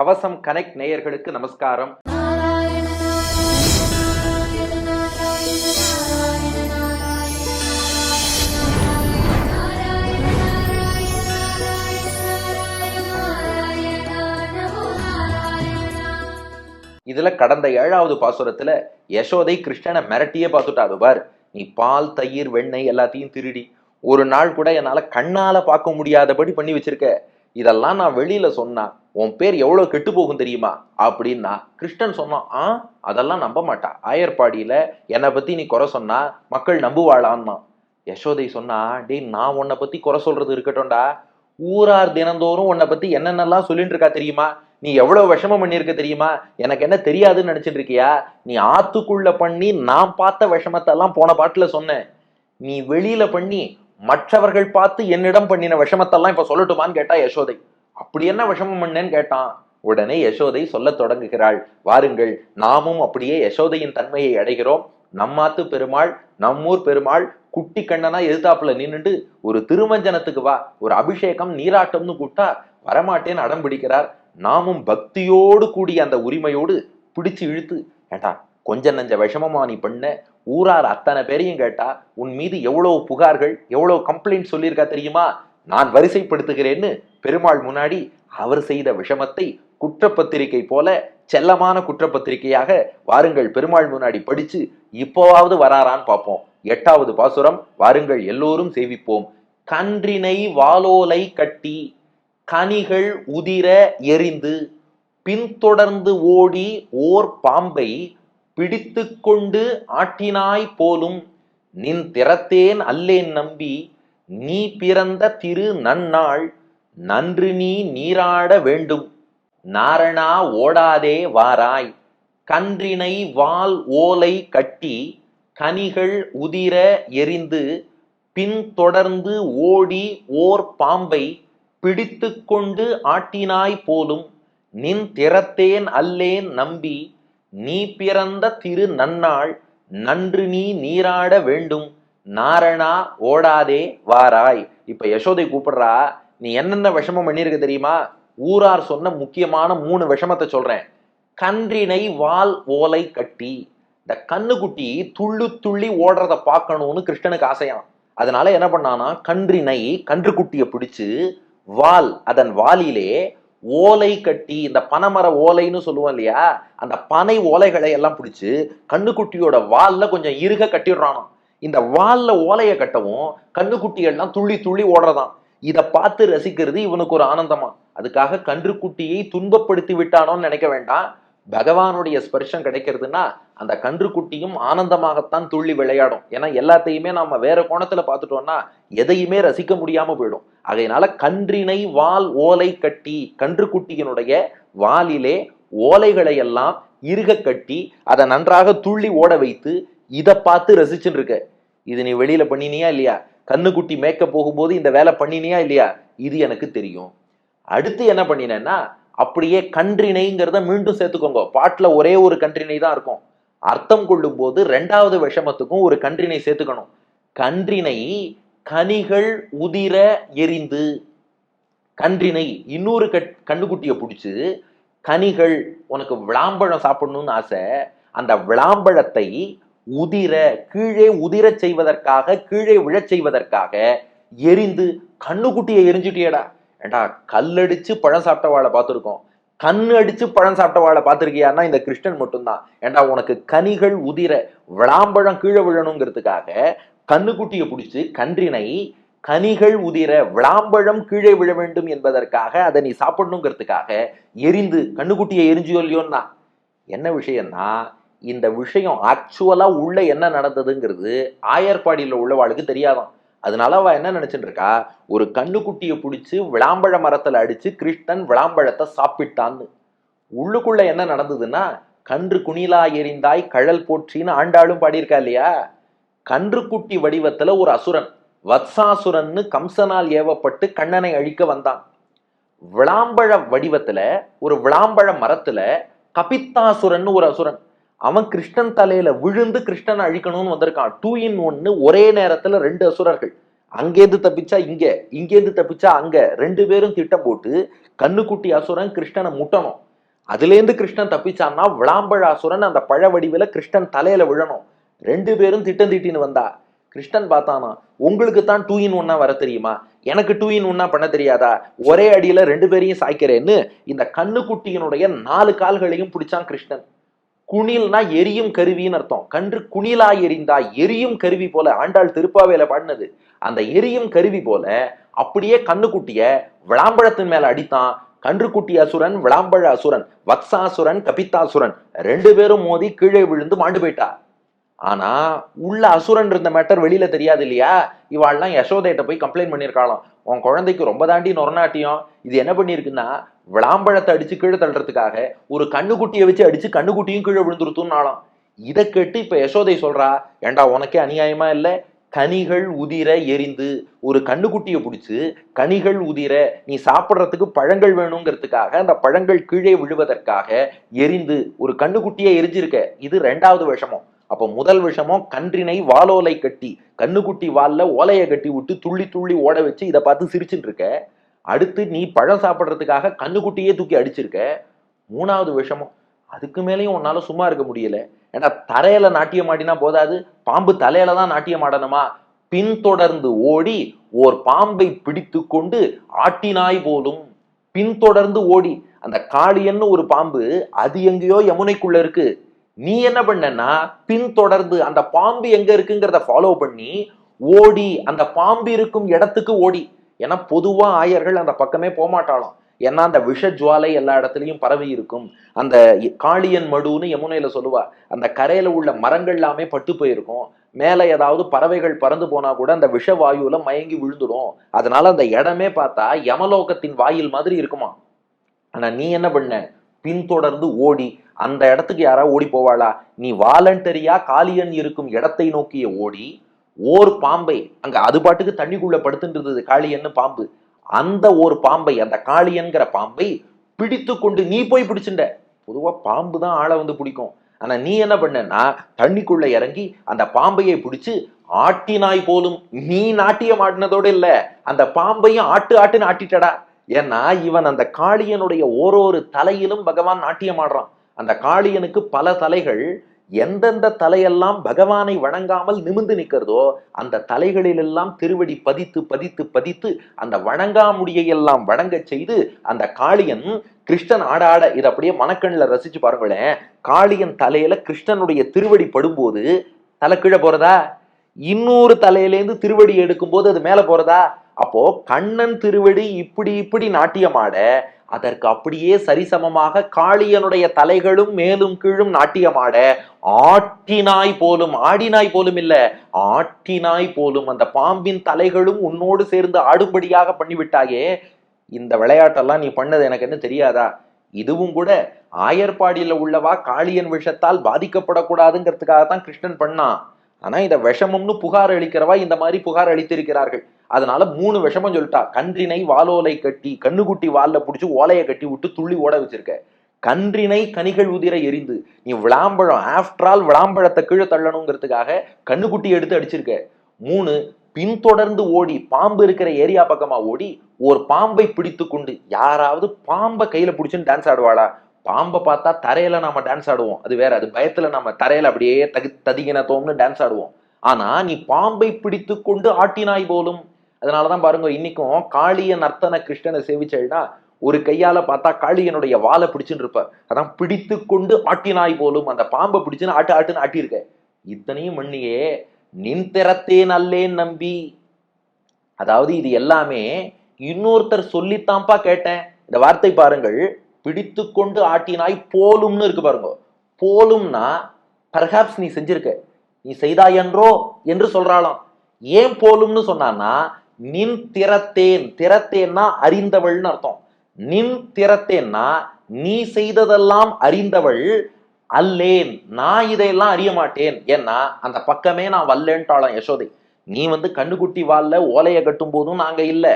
கவசம் கனெக்ட் நேயர்களுக்கு நமஸ்காரம். இதுல கடந்த ஏழாவது பாசுரத்துல யசோதை கிருஷ்ணனை மிரட்டியே பார்த்துட்டா அது பார். நீ பால் தயிர் வெண்ணெய் எல்லாத்தையும் திருடி ஒரு நாள் கூட என்னால கண்ணால பார்க்க முடியாதபடி பண்ணி வச்சிருக்க. இதெல்லாம் நான் வெளியில சொன்னா உன் பேர் எவ்வளவு கெட்டு போகும் தெரியுமா? அப்படின்னா கிருஷ்ணன் சொன்னான் ஆ அதெல்லாம் நம்ப மாட்டா. ஆயர்பாடியில என்னை பத்தி நீ குறை சொன்னா மக்கள் நம்புவாளான்னா யசோதை சொன்னா டேய் நான் உன்னை பத்தி குறை சொல்றது இருக்கட்டும்டா. ஊரார் தினந்தோறும் உன்னை பத்தி என்னென்னலாம் சொல்லிட்டு இருக்கா தெரியுமா? நீ எவ்வளவு விஷமம் பண்ணியிருக்க தெரியுமா? எனக்கு என்ன தெரியாதுன்னு நினைச்சிட்டு இருக்கியா? நீ ஆத்துக்குள்ள பண்ணி நான் பார்த்த விஷமத்தை எல்லாம் போன பாட்டுல சொன்னேன். நீ வெளியில பண்ணி மற்றவர்கள் பார்த்து என்னிடம் பண்ணின விஷமத்தெல்லாம் இப்ப சொல்லட்டுமான்னு கேட்டா யசோதை. அப்படி என்ன விஷமம் பண்ணேன்னு கேட்டான். உடனே யசோதை சொல்லத் தொடங்குகிறாள். வாருங்கள் நாமும் அப்படியே யசோதையின் தன்மையை அடைகிறோம். நம்மாத்து பெருமாள் நம்மூர் பெருமாள் குட்டி கண்ணனா எதிர்த்தாப்புல நின்னுட்டு ஒரு திருமஞ்சனத்துக்கு வா ஒரு அபிஷேகம் நீராட்டம்னு கூட்டா வரமாட்டேன்னு அடம் பிடிக்கிறார். நாமும் பக்தியோடு கூடிய அந்த உரிமையோடு பிடிச்சு இழுத்து ஏண்டா கொஞ்ச நஞ்ச விஷமமா நீ பண்ண? ஊரார் அத்தனை பேரையும் கேட்டா உன் மீது எவ்வளவு புகார்கள் எவ்வளவு கம்ப்ளைண்ட் சொல்லியிருக்கா தெரியுமா? நான் வரிசைப்படுத்துகிறேன்னு பெருமாள் முன்னாடி அவர் செய்த விஷமத்தை குற்றப்பத்திரிகை போல செல்லமான குற்றப்பத்திரிகையாக வாருங்கள். பெருமாள் முன்னாடி படிச்சு இப்போவாவது வராரான்னு பார்ப்போம். எட்டாவது பாசுரம் வாருங்கள் எல்லோரும் சேவிப்போம். கன்றினை வாலோலை கட்டி கனிகள் உதிர எரிந்து பின்தொடர்ந்து ஓடி ஓர் பாம்பை பிடித்து கொண்டு ஆட்டினாய் போலும் நின் திறத்தேன் அல்லேன் நம்பி நீ பிறந்த திரு நன்னாள் நன்று நீ நீராட வேண்டும். நாரணா ஓடாதே வாராய். கன்றினை வால் ஓலை கட்டி கனிகள் உதிர எரிந்து பின்தொடர்ந்து ஓடி ஓர் பாம்பை பிடித்து கொண்டு ஆட்டினாய் போலும் நின் திறத்தேன் அல்லேன் நம்பி நீ பிறந்த திரு நன்னாள் நன்று நீ நீராட வேண்டும். நாரணா ஓடாதே வாராய். இப்ப யசோதை கூப்பிடுறா நீ என்னென்ன விஷமம் பண்ணியிருக்க தெரியுமா? ஊரார் சொன்ன முக்கியமான மூணு விஷமத்தை சொல்றேன். கன்றினை வால் ஓலை கட்டி இந்த கண்ணுக்குட்டி துள்ளு துள்ளி ஓடுறத பார்க்கணும்னு கிருஷ்ணனுக்கு ஆசையாம். அதனால என்ன பண்ணானா கன்றினை கன்றுக்குட்டியை பிடிச்சு வால் அதன் வாலிலே ஓலை கட்டி இந்த பனைமர ஓலைன்னு சொல்லுவோம் இல்லையா? அந்த பனை ஓலைகளை எல்லாம் பிடிச்சி கண்ணுக்குட்டியோட வால்ல கொஞ்சம் இருக கட்டிடுறானாம். இந்த வால்ல ஓலையை கட்டவும் கண்ணுக்குட்டியெல்லாம் துள்ளி துள்ளி ஓடுறதாம். இதை பார்த்து ரசிக்கிறது இவனுக்கு ஒரு ஆனந்தமா. அதுக்காக கன்றுக்குட்டியை துன்பப்படுத்தி விட்டானோன்னு நினைக்க வேண்டாம். பகவானுடைய ஸ்பர்ஷம் கிடைக்கிறதுனா அந்த கன்றுக்குட்டியும் ஆனந்தமாகத்தான் துள்ளி விளையாடும். ஏன்னா எல்லாத்தையுமே நம்ம வேற கோணத்துல பார்த்துட்டோம்னா எதையுமே ரசிக்க முடியாம போயிடும். அதனால கன்றினை வால் ஓலை கட்டி கன்றுக்குட்டியினுடைய வாலிலே ஓலைகளை எல்லாம் இறுக கட்டி அதை நன்றாக துள்ளி ஓட வைத்து இதை பார்த்து ரசிச்சுட்டு இருக்க இது நீ வெளியில பண்ணினியா இல்லையா? கண்ணுக்குட்டி மேய்க்க போகும்போது இந்த வேலை பண்ணினியா இல்லையா? இது எனக்கு தெரியும். அடுத்து என்ன பண்ணினேன்னா அப்படியே கன்றிணைங்கிறத மீண்டும் சேர்த்துக்கோங்க. பாட்டுல ஒரே ஒரு கன்றிணை தான் இருக்கும். அர்த்தம் கொள்ளும் போது ரெண்டாவது விஷமத்துக்கும் ஒரு கன்றினை சேர்த்துக்கணும். கன்றினை கனிகள் உதிர எரிந்து கன்றினை இன்னொரு கட் கண்ணுக்குட்டியை பிடிச்சு கனிகள் உனக்கு விளாம்பழம் சாப்பிடணும்னு ஆசை. அந்த விளாம்பழத்தை உதிர கீழே உதிரச் செய்வதற்காக கீழே விழச் செய்வதற்காக எரிந்து கண்ணுக்குட்டியை எரிஞ்சுட்டியடா. ஏண்டா கல்லடிச்சு பழம் சாப்பிட்டவாளை பார்த்துருக்கோம். கண்ணு அடிச்சு பழம் சாப்பிட்டவாளை பார்த்துருக்கியான்னா இந்த கிருஷ்ணன் மட்டும்தான். ஏண்டா உனக்கு கனிகள் உதிர விளாம்பழம் கீழே விழணுங்கிறதுக்காக கண்ணுக்குட்டியை பிடிச்சி கன்றினை கனிகள் உதிர விளாம்பழம் கீழே விழ வேண்டும் என்பதற்காக அதை நீ சாப்பிடணுங்கிறதுக்காக எரிந்து கண்ணுக்குட்டியை எரிஞ்சியோ இல்லையோன்னா என்ன? விஷயம்னா இந்த விஷயம் ஆக்சுவலா உள்ள என்ன நடந்ததுங்கிறது ஆயர்பாடியில் உள்ளவாளுக்கு தெரியாதான். அதனால அவ என்ன நினைச்சுட்டு இருக்கா ஒரு கண்ணுக்குட்டியை பிடிச்சி விளாம்பழ மரத்துல அடிச்சு கிருஷ்ணன் விளாம்பழத்தை சாப்பிட்டான்னு. உள்ளுக்குள்ள என்ன நடந்ததுன்னா கன்று குணிலா எரிந்தாய் கழல் போற்றின்னு ஆண்டாளும் பாடியிருக்கா இல்லையா? கன்றுக்குட்டி வடிவத்துல ஒரு அசுரன் வத்சாசுரன்னு கம்சனால் ஏவப்பட்டு கண்ணனை அழிக்க வந்தான். விளாம்பழ வடிவத்துல ஒரு விளாம்பழ மரத்துல கபித்தாசுரன்னு ஒரு அசுரன் அவன் கிருஷ்ணன் தலையில விழுந்து கிருஷ்ணனை அழிக்கணும்னு வந்திருக்கான். டூ இன் ஒன்னு ஒரே நேரத்துல ரெண்டு அசுரர்கள். அங்கேருந்து தப்பிச்சா இங்க இங்கேருந்து தப்பிச்சா அங்க. ரெண்டு பேரும் திட்டம் போட்டு கண்ணுக்குட்டி அசுரன் கிருஷ்ணனை முட்டணும். அதுலேருந்து கிருஷ்ணன் தப்பிச்சான்னா விளாம்பழ அசுரன் அந்த பழ வடிவில கிருஷ்ணன் தலையில விழணும். ரெண்டு பேரும் திட்டம் திட்டின்னு வந்தா கிருஷ்ணன் பார்த்தானா உங்களுக்கு தான் டூ இன் ஒன்னா வர தெரியுமா? எனக்கு டூ இன் ஒன்னா பண்ண தெரியாதா? ஒரே அடியில ரெண்டு பேரையும் சாய்க்கிறேன்னு இந்த கண்ணுக்குட்டியினுடைய நாலு கால்களையும் பிடிச்சான் கிருஷ்ணன். குணில்னா எரியும் கருவின்னு அர்த்தம். கன்று குணிலா எரிந்தா எரியும் கருவி போல ஆண்டாள் திருப்பாவையில பாடினது. அந்த எரியும் கருவி போல அப்படியே கண்ணுக்குட்டிய விளாம்பழத்தின் மேல அடித்தான். கன்றுக்குட்டி அசுரன் விளாம்பழ அசுரன் வத்சாசுரன் கபித்தாசுரன் ரெண்டு பேரும் மோதி கீழே விழுந்து மாண்டு போயிட்டா. ஆனா உள்ள அசுரன் இருந்த மேட்டர் வெளியில தெரியாது இல்லையா? இவாள்லாம் யசோதையிட்ட போய் கம்ப்ளைண்ட் பண்ணியிருக்காளாம். உன் குழந்தைக்கு ரொம்ப தாண்டி நொறநாட்டியம். இது என்ன பண்ணியிருக்குன்னா விளாம்பழத்தை அடிச்சு கீழே தள்ளுறதுக்காக ஒரு கண்ணுக்குட்டியை வச்சு அடிச்சு கண்ணுக்குட்டியும் கீழே விழுந்துருத்தும்னாலும் இதை கேட்டு இப்ப யசோதை சொல்றா ஏண்டா உனக்கே அநியாயமா இல்லை? கனிகள் உதிர எரிந்து ஒரு கண்ணுக்குட்டியை பிடிச்சு கனிகள் உதிர நீ சாப்பிட்றதுக்கு பழங்கள் வேணுங்கிறதுக்காக அந்த பழங்கள் கீழே விழுவதற்காக எரிந்து ஒரு கண்ணுக்குட்டியை எரிஞ்சிருக்க. இது ரெண்டாவது விஷமம். அப்போ முதல் விஷமோ கன்றினை வாலோலை கட்டி கண்ணுக்குட்டி வால்ல ஓலையை கட்டி விட்டு துள்ளி துள்ளி ஓட வச்சு இதை பார்த்து சிரிச்சுட்டு இருக்க. அடுத்து நீ பழம் சாப்பிட்றதுக்காக கண்ணுக்குட்டியே தூக்கி அடிச்சிருக்க. மூணாவது விஷமம் அதுக்கு மேலேயும் உன்னால சும்மா இருக்க முடியல. ஏன்னா தரையில நாட்டியம் ஆடினா போதாது பாம்பு தலையில தான் நாட்டியம் ஆடணுமா? பின்தொடர்ந்து ஓடி ஓர் பாம்பை பிடித்து கொண்டு ஆட்டினாய் போலும். பின்தொடர்ந்து ஓடி அந்த காளியன்னு ஒரு பாம்பு? அது எங்கேயோ யமுனைக்குள்ள இருக்கு. நீ என்ன பண்ணனா பின்தொடர்ந்து அந்த பாம்பு எங்க இருக்குங்கிறத ஃபாலோ பண்ணி ஓடி அந்த பாம்பு இருக்கும் இடத்துக்கு ஓடி. ஏன்னா பொதுவா ஆயர்கள் அந்த பக்கமே போகமாட்டாலும் ஏன்னா அந்த விஷ ஜுவாலை எல்லா இடத்துலையும் பரவி இருக்கும். அந்த காளியன் மடுன்னு யமுனையில சொல்லுவா அந்த கரையில உள்ள மரங்கள் எல்லாமே பட்டு போயிருக்கும். மேல ஏதாவது பறவைகள் பறந்து போனா கூட அந்த விஷ வாயுல மயங்கி விழுந்துடும். அதனால அந்த இடமே பார்த்தா யமலோகத்தின் வாயில் மாதிரி இருக்குமா ஆனா நீ என்ன பண்ண? பின்தொடர்ந்து ஓடி அந்த இடத்துக்கு யாரா ஓடி போவாளா? நீ வாலண்டரியா? காளியன் இருக்கும் இடத்தை நோக்கிய ஓடி ஓர் பாம்பை அங்க அது பாட்டுக்கு தண்ணிக்குள்ள படுத்துன்றது காளியன்னு பாம்பு. அந்த ஒரு பாம்பை அந்த காளியன்கிற பாம்பை பிடித்து கொண்டு நீ போய் பிடிச்சுட்ட. பொதுவா பாம்பு தான் ஆளை வந்து பிடிக்கும். ஆனா நீ என்ன பண்ணனா தண்ணிக்குள்ள இறங்கி அந்த பாம்பையை பிடிச்சு ஆட்டினாய் போலும். நீ நாட்டியம் ஆடினதோடு இல்ல அந்த பாம்பையும் ஆட்டு ஆட்டுன்னு ஆட்டிட்டடா. ஏன்னா இவன் அந்த காளியனுடைய ஓரொரு தலையிலும் பகவான் நாட்டியம் ஆடுறான். அந்த காளியனுக்கு பல தலைகள் எந்தெந்த தலையெல்லாம் பகவானை வணங்காமல் நிமிந்து நிற்கிறதோ அந்த தலைகளிலெல்லாம் திருவடி பதித்து பதித்து பதித்து அந்த வணங்காமுடியை எல்லாம் வணங்க செய்து அந்த காளியன் கிருஷ்ணன் ஆட ஆட இதை அப்படியே மனக்கண்ணில் ரசிச்சு பாருங்களேன். காளியன் தலையில கிருஷ்ணனுடைய திருவடி படும்போது தலை கீழே போறதா? இன்னொரு தலையிலேருந்து திருவடி எடுக்கும்போது அது மேலே போறதா? அப்போ கண்ணன் திருவடி இப்படி இப்படி நாட்டியமாட அதற்கு அப்படியே சரிசமமாக காளியனுடைய தலைகளும் மேலும் கீழும் நாட்டியமாட ஆட்டினாய் போலும் ஆடினாய் போலும் இல்ல ஆட்டினாய் போலும் அந்த பாம்பின் தலைகளும் உன்னோடு சேர்ந்து ஆடும்படியாக பண்ணிவிட்டாயே. இந்த விளையாட்டெல்லாம் நீ பண்ணது எனக்கு என்ன தெரியாதா? இதுவும் கூட ஆயர்பாடியில் உள்ளவா காளியன் விஷத்தால் பாதிக்கப்படக்கூடாதுங்கிறதுக்காக தான் கிருஷ்ணன் பண்ணான். ஆனா இதை விஷமம்னு புகார் அளிக்கிறவா இந்த மாதிரி புகார் அளித்திருக்கிறார்கள். அதனால மூணு விஷமம் சொல்லிட்டா. கன்றினை வாலோலை கட்டி கண்ணுக்குட்டி வால்ல பிடிச்சி ஓலையை கட்டி விட்டு துள்ளி ஓட வச்சிருக்க. கன்றினை கனிகள் உதிர எரிந்து நீ விளாம்பழம் ஆஃப்டர் ஆல் விளாம்பழத்தை கீழே தள்ளணுங்கிறதுக்காக கண்ணுக்குட்டி எடுத்து அடிச்சிருக்க. மூணு பின்தொடர்ந்து ஓடி பாம்பு இருக்கிற ஏரியா பக்கமா ஓடி ஒரு பாம்பை பிடித்து கொண்டு யாராவது பாம்பை கையில பிடிச்சுன்னு டான்ஸ் ஆடுவாளா? பாம்பை பார்த்தா தரையில நாம டான்ஸ் ஆடுவோம். அது வேற அது பயத்துல நம்ம தரையில அப்படியே தகு ததிகினத்தோம்னு டான்ஸ் ஆடுவோம். ஆனா நீ பாம்பை பிடித்து கொண்டு ஆட்டினாய் போலும். அதனாலதான் பாருங்க இன்னைக்கும் காளிய நர்த்தன கிருஷ்ணனை சேவிச்சேன்னா ஒரு கையால பார்த்தா காளியனுடைய வாலை பிடிச்சுன்னு இருப்ப அதான் பிடித்து கொண்டு ஆட்டினாய் போலும். அந்த பாம்பை பிடிச்சுன்னு ஆட்டு ஆட்டுன்னு ஆட்டியிருக்க. இத்தனையும் மண்ணியே நின் திறத்தேன் அல்லேன் நம்பி. அதாவது இது எல்லாமே இன்னொருத்தர் சொல்லித்தான்ப்பா கேட்டேன். இந்த வார்த்தை பாருங்கள் பிடித்து கொண்டு ஆட்டினாய் போலும்னு இருக்கு பாருங்க. போலும்னா பர்ஹாப்ஸ் நீ செஞ்சிருக்க. நீ செய்தாயன்றோ என்று? சொல்றாளாம். ஏன் போலும்னு சொன்னான்னா நின் திறத்தேன். திறத்தேன்னா அறிந்தவள்னு அர்த்தம். நின் திறத்தேன்னா நீ செய்ததெல்லாம் அறிந்தவள் அல்லேன். நான் இதையெல்லாம் அறிய மாட்டேன். ஏன்னா அந்த பக்கமே நான் வல்லேன்ட்டாளாம் யசோதை. நீ வந்து கண்ணுக்குட்டி வாழல ஓலையை கட்டும் போதும் நாங்க இல்லை.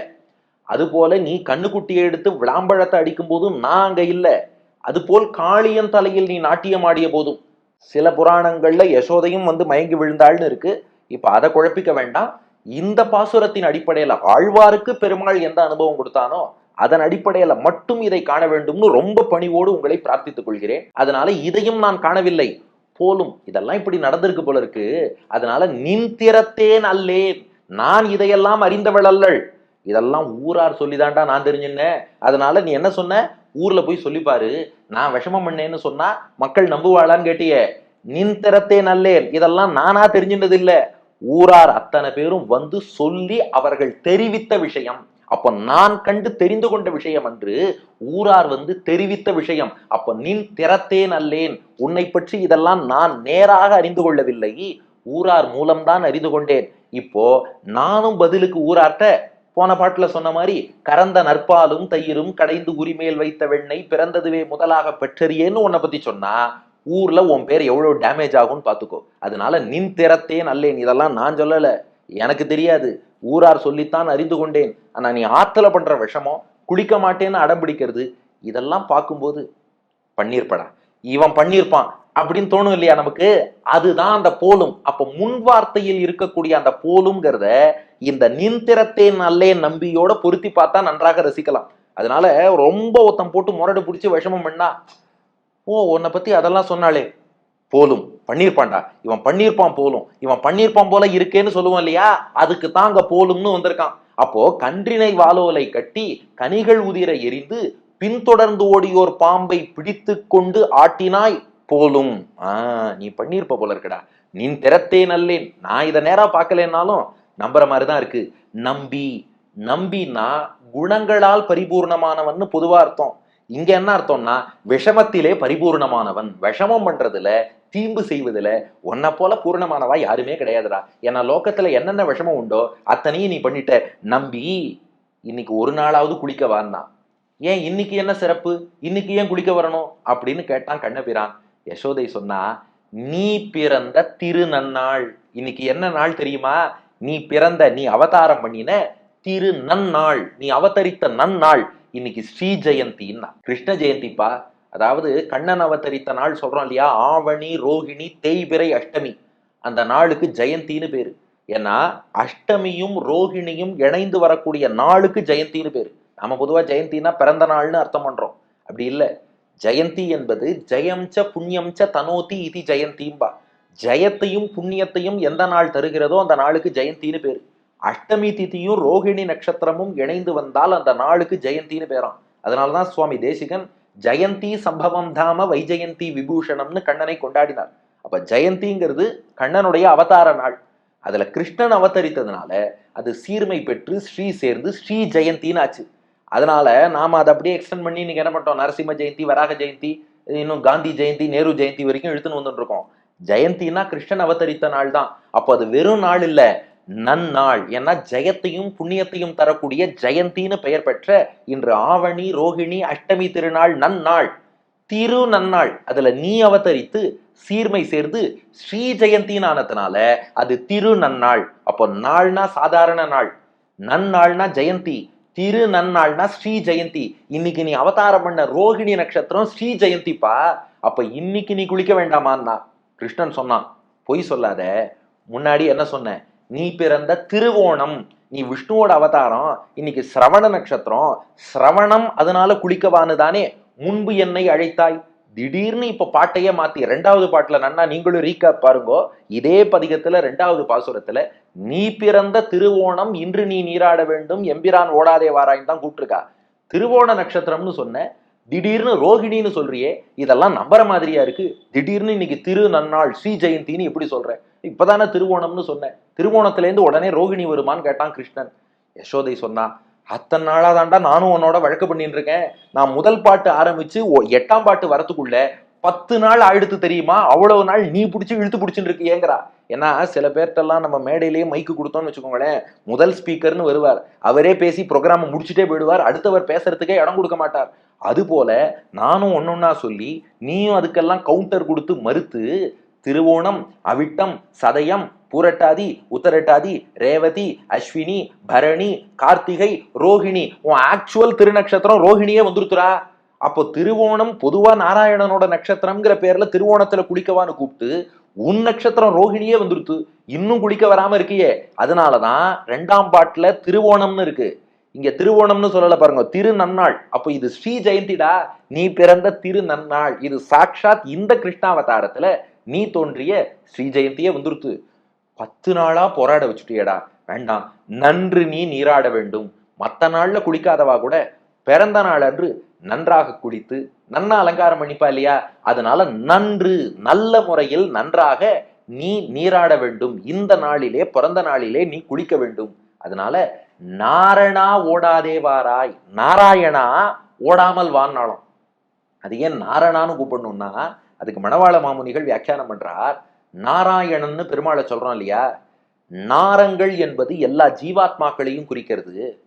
அதுபோல நீ கண்ணுக்குட்டியை எடுத்து விளாம்பழத்தை அடிக்கும் போதும் நான் அங்க இல்ல. அதுபோல் காளியன் தலையில் நீ நாட்டியம் ஆடிய போதும். சில புராணங்கள்ல யசோதையும் வந்து மயங்கி விழுந்தாள்னு இருக்கு. இப்ப அதை குழப்பிக்க வேண்டாம். இந்த பாசுரத்தின் அடிப்படையில ஆழ்வாருக்கு பெருமாள் எந்த அனுபவம் கொடுத்தானோ அதன் அடிப்படையில மட்டும் இதை காண வேண்டும்னு ரொம்ப பணிவோடு உங்களை பிரார்த்தித்துக் கொள்கிறேன். அதனால இதையும் நான் காணவில்லை. போலும் இதெல்லாம் இப்படி நடந்திருக்கு போல இருக்கு. அதனால நின் திறத்தேன் அல்லேன். நான் இதையெல்லாம் அறிந்தவள் அல்லள். இதெல்லாம் ஊரார் சொல்லிதான்டா நான் தெரிஞ்சுன்னேன் அதனால நீ என்ன சொன்ன? ஊர்ல போய் சொல்லிப்பாரு. நான் விஷமம் பண்ணேன்னு சொன்னா மக்கள் நம்புவாளான்னு கேட்டியே. நின் திறத்தே நல்லேன் இதெல்லாம் நானா தெரிஞ்சின்றது இல்ல ஊரார் அத்தனை பேரும் வந்து சொல்லி அவர்கள் தெரிவித்த விஷயம். அப்ப நான் கண்டு தெரிந்து கொண்ட விஷயம் அன்று ஊரார் வந்து தெரிவித்த விஷயம். அப்ப நின் திறத்தேன் அல்லேன் உன்னை பற்றி இதெல்லாம் நான் நேராக அறிந்து கொள்ளவில்லை. ஊரார் மூலம்தான் அறிந்து கொண்டேன். இப்போ நானும் பதிலுக்கு ஊரார்ட்ட போன பாட்டுல சொன்ன மாதிரி கறந்த நற்பாலும் தயிரும் கடைந்து உரிமேல் வைத்த வெண்ணெய் பிறந்ததுவே முதலாக பெற்றறியேன்னு உன்னை பத்தி சொன்னா ஊர்ல உன் பேர் எவ்வளவு டேமேஜ் ஆகும்னு பாத்துக்கோ. அதனால நின் திறத்தேன் அல்லேன் இதெல்லாம் நான் சொல்லல. எனக்கு தெரியாது. ஊரார் சொல்லித்தான் அறிந்து கொண்டேன். ஆனா நீ ஆத்துல பண்ற விஷமோ குளிக்க மாட்டேன்னு அடம் பிடிக்கிறது இதெல்லாம் பார்க்கும்போது பண்ணியிருப்படா இவன் பண்ணியிருப்பான் அப்படின்னு தோணும் இல்லையா நமக்கு? அதுதான் அந்த போலும். அப்ப முன் வார்த்தையில் இருக்கக்கூடிய அந்த போலும்ங்கிறத இந்த நின்திறத்தேன் நல்லே நம்பியோட பொருத்தி பார்த்தா நன்றாக ரசிக்கலாம். அதனால ரொம்ப ஒத்தம் போட்டு முரடு பிடிச்சி விஷமம் பண்ணா ஓ உன்னை பத்தி அதெல்லாம் சொன்னாலே போலும். பண்ணியிருப்பான்டா இவன் பண்ணியிருப்பான் போலும். இவன் பண்ணியிருப்பான் போல இருக்கேன்னு சொல்லுவோம் இல்லையா? அதுக்கு தான் அங்க போலும்னு வந்திருக்கான். அப்போ கன்றினை வாலோலை கட்டி கனிகள் உதிர எரிந்து பின்தொடர்ந்து ஓடியோர் பாம்பை பிடித்து கொண்டு ஆட்டினாய். போலும். ஆ நீ பண்ணியிருப்ப போல இருக்கடா நீ திறத்தே நல்லேன். நான் இதை நேரா பார்க்கலனாலும் நம்புற மாதிரி தான் இருக்கு. நம்பி நம்பினா குணங்களால் பரிபூர்ணமானவன்னு பொதுவா அர்த்தம். இங்க என்ன அர்த்தம்னா விஷமத்திலே பரிபூர்ணமானவன். விஷமம் பண்றதுல தீம்பு செய்வதில் உன்னை போல பூர்ணமானவா யாருமே கிடையாதுடா. ஏன்னா லோக்கத்தில் என்னென்ன விஷமம் உண்டோ அத்தனையும் நீ பண்ணிட்ட. நம்பி இன்னைக்கு ஒரு நாளாவது குளிக்க வான்னா. ஏன் இன்னைக்கு என்ன சிறப்பு? இன்னைக்கு ஏன் குளிக்க வரணும்? அப்படின்னு கேட்டான் கண்ணபிரான். யசோதை சொன்னா நீ பிறந்த திரு நன்னாள் இன்னைக்கு என்ன நாள் தெரியுமா? நீ பிறந்த நீ அவதாரம் பண்ணின திரு நன்னாள் நீ அவதரித்த நன்னாள். இன்னைக்கு ஸ்ரீ ஜெயந்தின்னா கிருஷ்ண ஜெயந்திப்பா அதாவது கண்ணன் அவதரித்த நாள் சொல்றோம் இல்லையா? ஆவணி ரோகிணி தேய்பிரை அஷ்டமி. அந்த நாளுக்கு ஜெயந்தின்னு பேரு. ஏன்னா அஷ்டமியும் ரோகிணியும் இணைந்து வரக்கூடிய நாளுக்கு ஜெயந்தின்னு பேரு. நம்ம பொதுவா ஜெயந்தினா பிறந்த நாள்னு அர்த்தம் பண்றோம். அப்படி இல்லை. ஜெயந்தி என்பது ஜெயம்ச புண்ணியம்ச தனோதி இது ஜெயந்திம்பா ஜெயத்தையும் புண்ணியத்தையும் எந்த நாள் தருகிறதோ அந்த நாளுக்கு ஜெயந்தின்னு பேர். அஷ்டமி திதியும் ரோகிணி நட்சத்திரமும் இணைந்து வந்தால் அந்த நாளுக்கு ஜெயந்தின்னு பேராம். அதனாலதான் சுவாமி தேசிகன் ஜெயந்தி சம்பவம் தாம வைஜெயந்தி விபூஷணம்னு கண்ணனை கொண்டாடினார். அப்ப ஜெயந்திங்கிறது கண்ணனுடைய அவதார நாள். அதுல கிருஷ்ணன் அவதரித்ததுனால அது சீர்மை பெற்று ஸ்ரீ சேர்ந்து ஸ்ரீ ஜெயந்தின்னு ஆச்சு. அதனால நாம அதை அப்படியே எக்ஸ்டெண்ட் பண்ணி இன்னைக்கு என்ன பண்ணிட்டோம்? நரசிம்ம ஜெயந்தி வராக ஜெயந்தி இன்னும் காந்தி ஜெயந்தி நேரு ஜெயந்தி வரைக்கும் இழுத்துன்னு வந்துட்டு இருக்கோம். ஜெயந்தினா கிருஷ்ணன் அவதரித்த நாள் தான். அப்போ அது வெறும் நாள் இல்ல நன்னாள். ஏன்னா ஜெயத்தையும் புண்ணியத்தையும் தரக்கூடிய ஜெயந்தின்னு பெயர் பெற்ற இன்று ஆவணி ரோகிணி அஷ்டமி திருநாள் நன்னாள். திரு நன்னாள். அதுல நீ அவதரித்து சீர்மை சேர்ந்து ஸ்ரீ ஜெயந்தின்னு ஆனதுனால அது திரு நன்னாள். அப்போ நாள்னா சாதாரண நாள். நன்னாள்னா ஜெயந்தி. திரு நன்னாள்னா ஸ்ரீ ஜெயந்தி. இன்னைக்கு நீ அவதாரம் பண்ண ரோகிணி நட்சத்திரம் ஸ்ரீ ஜெயந்திப்பா. அப்ப இன்னைக்கு நீ குளிக்க வேண்டாமான்னா கிருஷ்ணன் சொன்னான் பொய் சொல்லாத. முன்னாடி என்ன சொன்ன? நீ பிறந்த திருவோணம். நீ விஷ்ணுவோட அவதாரம். இன்னைக்கு சிரவண நட்சத்திரம். சிரவணம் அதனால குளிக்கவான்னு தானே. முன்பு என்னை அழைத்தாய். திடீர்னு இப்ப பாட்டையே மாத்தி ரெண்டாவது பாட்டுல நன்னா நீங்களும் ரீகேப் பாருங்கோ. இதே பதிகத்துல ரெண்டாவது பாசுரத்துல நீ பிறந்த திருவோணம் இன்று நீ நீராட வேண்டும் எம்பிரான் ஓடாதே வாராயின்னு தான் கூப்பிட்டுருக்கா திருவோண நட்சத்திரம்னு சொன்ன திடீர்னு ரோகிணின்னு சொல்றியே இதெல்லாம் நம்புற மாதிரியா இருக்கு? திடீர்னு இன்னைக்கு திரு நன்னாள் ஸ்ரீ ஜெயந்தின்னு எப்படி சொல்றேன் இப்பதானே திருவோணம்னு சொன்னேன் திருவோணத்துல இருந்து உடனே ரோகிணி வருமான்னு கேட்டான் கிருஷ்ணன். யசோதை சொன்னா அத்தனை நாளாக தாண்டா நானும் உன்னோட வழக்கு பண்ணிட்டு இருக்கேன் நான் முதல் பாட்டு ஆரம்பிச்சு எட்டாம் பாட்டு வரத்துக்குள்ள பத்து நாள் ஆயிடுத்து தெரியுமா? அவ்வளவு நாள் நீ பிடிச்சி இழுத்து பிடிச்சிட்டு இருக்கியேங்கிறா ஏன்னா சில பேர்ட்டெல்லாம் நம்ம மேடையிலேயே மைக்கு கொடுத்தோம்னு வச்சுக்கோங்களேன் முதல் ஸ்பீக்கர்னு வருவார். அவரே பேசி ப்ரோக்ராம் முடிச்சுட்டே போயிடுவார். அடுத்தவர் பேசுறதுக்கே இடம் கொடுக்க மாட்டார். அதுபோல நானும் ஒன்னொன்னா சொல்லி நீயும் அதுக்கெல்லாம் கவுண்டர் கொடுத்து மறுத்து திருவோணம் அவிட்டம் சதயம் பூரட்டாதி உத்தரட்டாதி ரேவதி அஸ்வினி பரணி கார்த்திகை ரோஹிணி. உன் ஆக்சுவல் திருநக்ஷத்திரம் ரோஹிணியே வந்துருத்துறா. அப்போ திருவோணம் பொதுவா நாராயணனோட நட்சத்திரம்ங்கிற பேர்ல திருவோணத்துல குளிக்கவான்னு கூப்பிட்டு உன் நட்சத்திரம் ரோஹிணியே வந்துருத்து. இன்னும் குளிக்க வராம இருக்கியே. அதனாலதான் ரெண்டாம் பாட்டுல திருவோணம்னு இருக்கு. இங்க திருவோணம்னு சொல்லல பாருங்க திரு நன்னாள் அப்போ இது ஸ்ரீ ஜெயந்திடா நீ பிறந்த திரு நன்னாள் இது சாக்ஷாத் இந்த கிருஷ்ணாவதாரத்துல நீ தோன்றிய ஸ்ரீ ஜெயந்தியே வந்துருத்து. பத்து நாளா போராட வச்சுட்டியடா. வேண்டாம் நன்று நீ நீராட வேண்டும். மத்த நாள்ல குளிக்காதவா கூட பிறந்த நாள் அன்று நன்றாக குளித்து நன்னா அலங்காரம் பண்ணிப்பா இல்லையா? அதனால நன்று நல்ல முறையில் நன்றாக நீ நீராட வேண்டும். இந்த நாளிலே பிறந்த நாளிலே நீ குளிக்க வேண்டும். அதனால நாரணா ஓடாதே வாராய். நாராயணா ஓடாமல் வான்னாலும் அது ஏன் நாரணான்னு கூப்பிடணும்னா அதுக்கு மணவாள மாமுனிகள் வியாக்கியானம் பண்றார். நாராயணன்னு பெருமாளை சொல்கிறோம் இல்லையா? நாரங்கள் என்பது எல்லா ஜீவாத்மாக்களையும் குறிக்கிறது.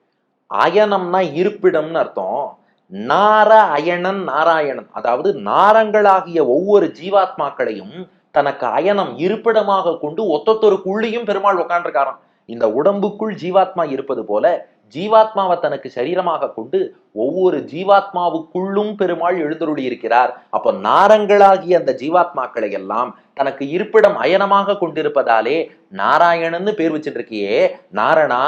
அயனம்னா இருப்பிடம்னு அர்த்தம். நார அயனன் நாராயணன். அதாவது நாரங்களாகிய ஒவ்வொரு ஜீவாத்மாக்களையும் தனக்கு அயனம் இருப்பிடமாக கொண்டு ஒத்தொத்தொருக்குள்ளேயும் பெருமாள் உட்காண்டிருக்காராம் இந்த உடம்புக்குள் ஜீவாத்மா இருப்பது போல ஜீவாத்மாவை தனக்கு சரீரமாக கொண்டு ஒவ்வொரு ஜீவாத்மாவுக்குள்ளும் பெருமாள் எழுந்தருளி இருக்கிறார். அப்போ நாரங்களாகிய அந்த ஜீவாத்மாக்களை எல்லாம் தனக்கு இருப்பிடம் அயனமாக கொண்டிருப்பதாலே நாராயணன்னு பேர் வச்சுருக்கியே நாரணா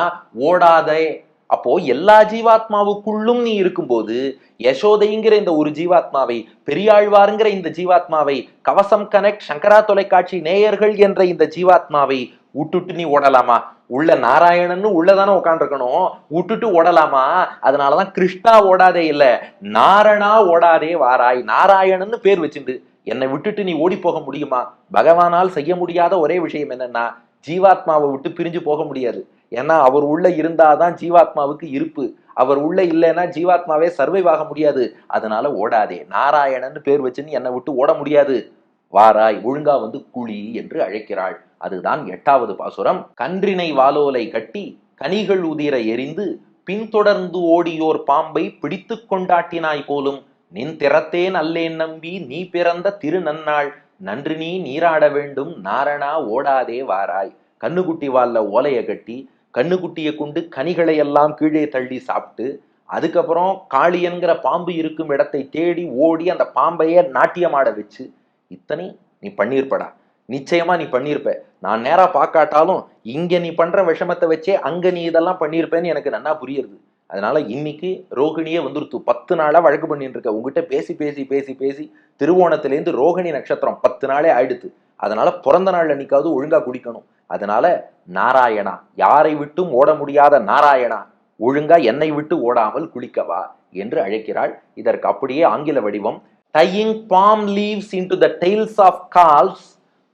ஓடாதே அப்போ எல்லா ஜீவாத்மாவுக்குள்ளும் நீ இருக்கும்போது யசோதைங்கிற இந்த ஒரு ஜீவாத்மாவை பெரியாழ்வாருங்கிற இந்த ஜீவாத்மாவை கவசம் கனெக்ட் சங்கரா தொலைக்காட்சி நேயர்கள் என்ற இந்த ஜீவாத்மாவை விட்டுட்டு நீ ஓடலாமா? உள்ள நாராயணன்னு உள்ளதானே உட்காந்துருக்கணும் விட்டுட்டு ஓடலாமா? அதனாலதான் கிருஷ்ணா ஓடாதே இல்ல நாரணா ஓடாதே வாராய். நாராயணன்னு பேர் வச்சுண்டு என்னை விட்டுட்டு நீ ஓடி போக முடியுமா? பகவானால் செய்ய முடியாத ஒரே விஷயம் என்னன்னா ஜீவாத்மாவை விட்டு பிரிஞ்சு போக முடியாது. ஏன்னா அவர் உள்ள இருந்தாதான் ஜீவாத்மாவுக்கு இருப்பு. அவர் உள்ள இல்லைன்னா ஜீவாத்மாவே சர்வைவ் ஆக முடியாது. அதனால ஓடாதே. நாராயணன்னு பேர் வச்சுன்னு என்னை விட்டு ஓட முடியாது. வாராய் ஒழுங்கா வந்து குழி என்று அழைக்கிறாள். அதுதான் எட்டாவது பாசுரம். கன்றினை வாலோலை கட்டி கனிகள் உதிர எரிந்து பின்தொடர்ந்து ஓடியோர் பாம்பை பிடித்து கொண்டாட்டினாய் போலும் நின் திறத்தேன் அல்லேன் நம்பி நீ பிறந்த திரு நன்னாள் நன்று நீ நீராட வேண்டும் நாரணா ஓடாதே வாராய் கண்ணுக்குட்டி வால்ல ஓலையை கட்டி கண்ணுக்குட்டியை கொண்டு கனிகளை எல்லாம் கீழே தள்ளி சாப்பிட்டு அதுக்கப்புறம் காளியன்கிற பாம்பு இருக்கும் இடத்தை தேடி ஓடி அந்த பாம்பையே நாட்டியமாட வச்சு இத்தனை நீ பண்ணியிருப்படா நிச்சயமா நீ பண்ணியிருப்ப நான் நேராக பார்க்காட்டாலும் இங்கே நீ பண்ணுற விஷமத்தை வச்சே அங்கே நீ இதெல்லாம் பண்ணியிருப்பேன்னு எனக்கு நன்னா புரியுது அதனால இன்னைக்கு ரோகிணியே வந்துருத்து. பத்து நாளாக வழக்கு பண்ணிட்டு இருக்க உங்ககிட்ட பேசி பேசி பேசி பேசி திருவோணத்துலேருந்து ரோகிணி நட்சத்திரம் பத்து நாளே ஆயிடுத்து. அதனால பிறந்த நாள் அன்னைக்காவது ஒழுங்காக குடிக்கணும். அதனால நாராயணா யாரை விட்டும் ஓட முடியாத நாராயணா ஒழுங்கா என்னை விட்டு ஓடாமல் குளிக்கவா என்று அழைக்கிறாள். இதற்கு அப்படியே ஆங்கில வடிவம் tying palm leaves into the tails of calves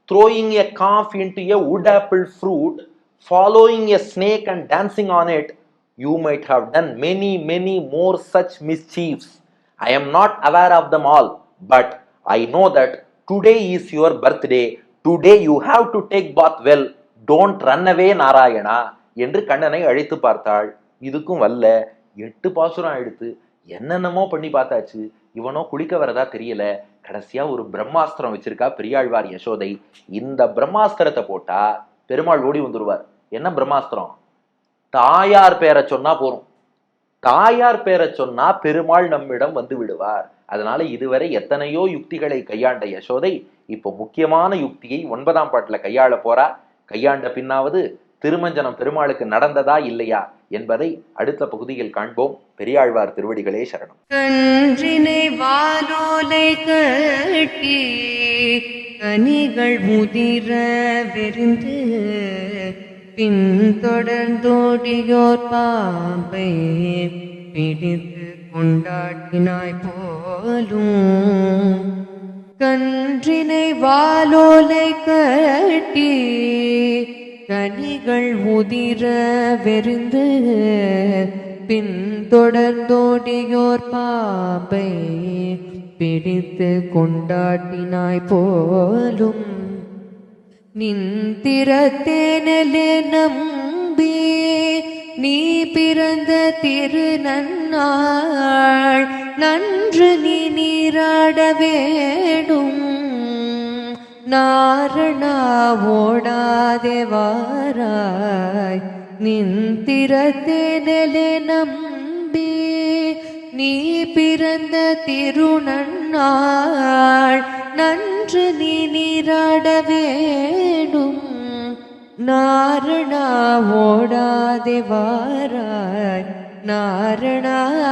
throwing a calf into a wood apple fruit, following a snake and dancing on it, you might have done many, many more such mischiefs. I am not aware of them all, but I know that today is your birthday. Today you have to take bath well. Don't run away, Narayana என்று கண்ணனை அழைத்து பார்த்தாள் இதுக்கும் வல்ல எட்டு பாசுரம் எடுத்து என்னென்னமோ பண்ணி பார்த்தாச்சு இவனோ குளிக்க வரதா தெரியல கடைசியா ஒரு பிரம்மாஸ்திரம் வச்சிருக்கா பெரியாழ்வார் யசோதை. இந்த பிரம்மாஸ்திரத்தை போட்டா பெருமாள் ஓடி வந்துடுவார் என்ன பிரம்மாஸ்திரம்? தாயார் பேரை சொன்னா போறோம் தாயார் பேரை சொன்னா பெருமாள் நம்மிடம் வந்து விடுவார். அதனால இதுவரை எத்தனையோ யுக்திகளை கையாண்ட யசோதை இப்போ முக்கியமான யுக்தியை ஒன்பதாம் பாட்டில் கையாள போறா. கையாண்ட பின்னாவது திருமஞ்சனம் பெருமாளுக்கு நடந்ததா இல்லையா என்பதை அடுத்த பகுதியில் காண்போம். பெரியாழ்வார் திருவடிகளே சரணம். கன்றினை வாலோலை கட்டி கனிகள் முதிர விருந்து பின்தொடர்ந்தோடியோர் பாம்பை பிடித்து கொண்டாட்டினாய் போலும். கன்றினை வாலோலை கட்டி கனிகள் உதிர வெறிந்து பின்தொடர்ந்தோடியோர் பாம்பை பிடித்து கொண்டாட்டினாய் போலும். நின்திரத்தேனலே நம்பி நீ பிறந்த திரு நன்னாள் நன்று நீ நீராடவே நாரணா ஓடாதே வாராய். நின் திறத்தேனலே நம்பி நீ பிறந்த திருநன்னாள். நன்று நீ நீராட வேணும். நாரணா ஓடாதே வாராய். நாரணா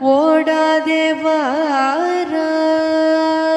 ஓடாதே வாராய்.